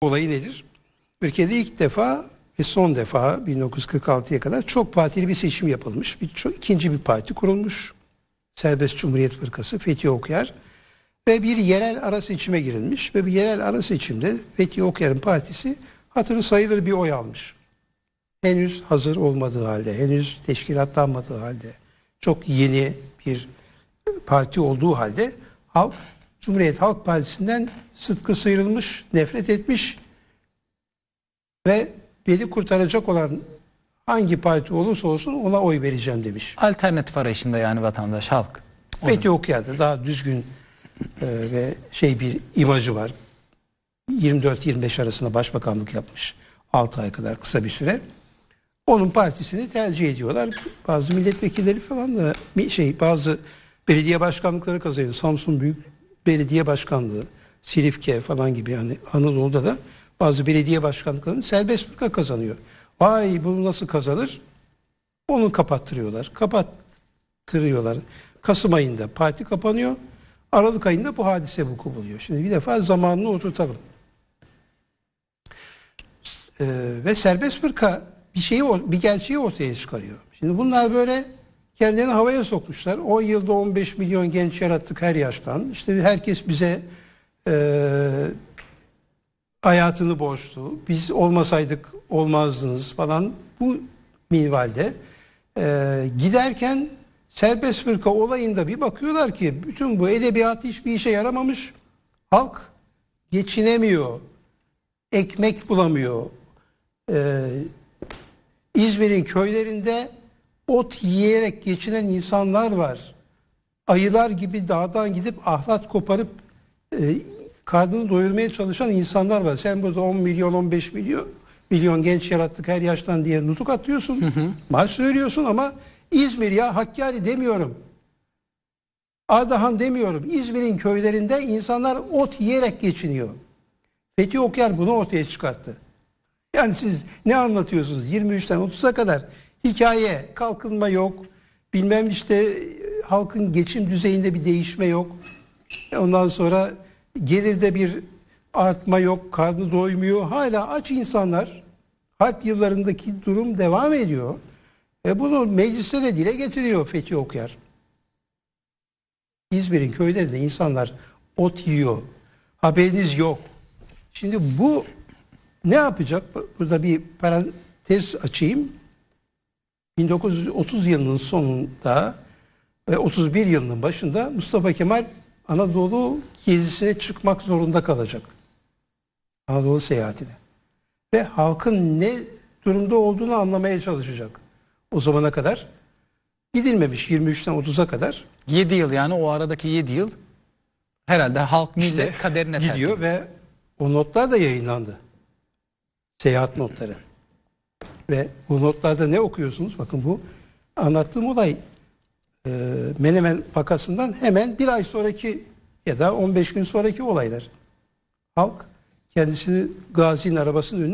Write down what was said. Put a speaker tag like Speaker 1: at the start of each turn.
Speaker 1: olayı nedir? Türkiye'de ilk defa ve son defa 1946'ya kadar çok partili bir seçim yapılmış. Bir, çok, ikinci bir parti kurulmuş. Serbest Cumhuriyet Fırkası Fethi Okyar ve bir yerel ara seçime girilmiş ve bir yerel ara seçimde Fethi Okyar'ın partisi hatırı sayılır bir oy almış. Henüz hazır olmadığı halde, henüz teşkilatlanmadığı halde, çok yeni bir parti olduğu halde halk Cumhuriyet Halk Partisi'nden sıtkı sıyrılmış, nefret etmiş ve beni kurtaracak olan hangi parti olursa olsun ona oy vereceğim demiş.
Speaker 2: Alternatif arayışında yani vatandaş, halk.
Speaker 1: Fethi Okyar'da daha düzgün e, ve şey bir imajı var. 24-25 arasında başbakanlık yapmış. 6 ay kadar kısa bir süre. Onun partisini tercih ediyorlar. Bazı milletvekilleri falan da şey bazı belediye başkanlıkları kazanıyor. Samsun Büyük Belediye Başkanlığı, Silifke falan gibi yani Anadolu'da da bazı belediye başkanlıklarını serbest bırka kazanıyor. Vay bunu nasıl kazanır? Onu kapattırıyorlar. Kapattırıyorlar. Kasım ayında parti kapanıyor. Aralık ayında bu hadise vuku buluyor. Şimdi bir defa zamanını oturtalım. Ee, ve serbest fırka bir şeyi bir gerçeği ortaya çıkarıyor. Şimdi bunlar böyle kendilerini havaya sokmuşlar. 10 yılda 15 milyon genç yarattık her yaştan. İşte herkes bize e, hayatını borçlu. Biz olmasaydık olmazdınız falan. Bu minvalde e, giderken serbest fırka olayında bir bakıyorlar ki bütün bu edebiyat hiçbir işe yaramamış. Halk geçinemiyor. Ekmek bulamıyor. E, İzmir'in köylerinde ot yiyerek geçinen insanlar var. Ayılar gibi dağdan gidip ahlat koparıp e, karnını doyurmaya çalışan insanlar var. Sen burada 10 milyon 15 milyon milyon genç yarattık her yaştan diye nutuk atıyorsun. Maaş söylüyorsun ama İzmir ya Hakkari demiyorum. Ardahan demiyorum. İzmir'in köylerinde insanlar ot yiyerek geçiniyor. Fethi Okyar bunu ortaya çıkarttı. Yani siz ne anlatıyorsunuz? 23'ten 30'a kadar hikaye, kalkınma yok. Bilmem işte e, halkın geçim düzeyinde bir değişme yok. Ondan sonra gelirde bir artma yok, karnı doymuyor. Hala aç insanlar. Harp yıllarındaki durum devam ediyor. E bunu mecliste de dile getiriyor Fethi Okyar. İzmir'in köylerinde insanlar ot yiyor. Haberiniz yok. Şimdi bu ne yapacak? Burada bir parantez açayım. 1930 yılının sonunda ve 31 yılının başında Mustafa Kemal Anadolu gezisine çıkmak zorunda kalacak. Anadolu seyahatine. Ve halkın ne durumda olduğunu anlamaya çalışacak. O zamana kadar gidilmemiş 23'ten 30'a kadar
Speaker 2: 7 yıl yani o aradaki 7 yıl herhalde halk millet
Speaker 1: İşte
Speaker 2: kaderine terk
Speaker 1: gidiyor ve o notlar da yayınlandı. Seyahat notları. Ve bu notlarda ne okuyorsunuz? Bakın bu anlattığım olay e, Menemen vakasından hemen bir ay sonraki ya da 15 gün sonraki olaylar. Halk kendisini Gazi'nin arabasının önüne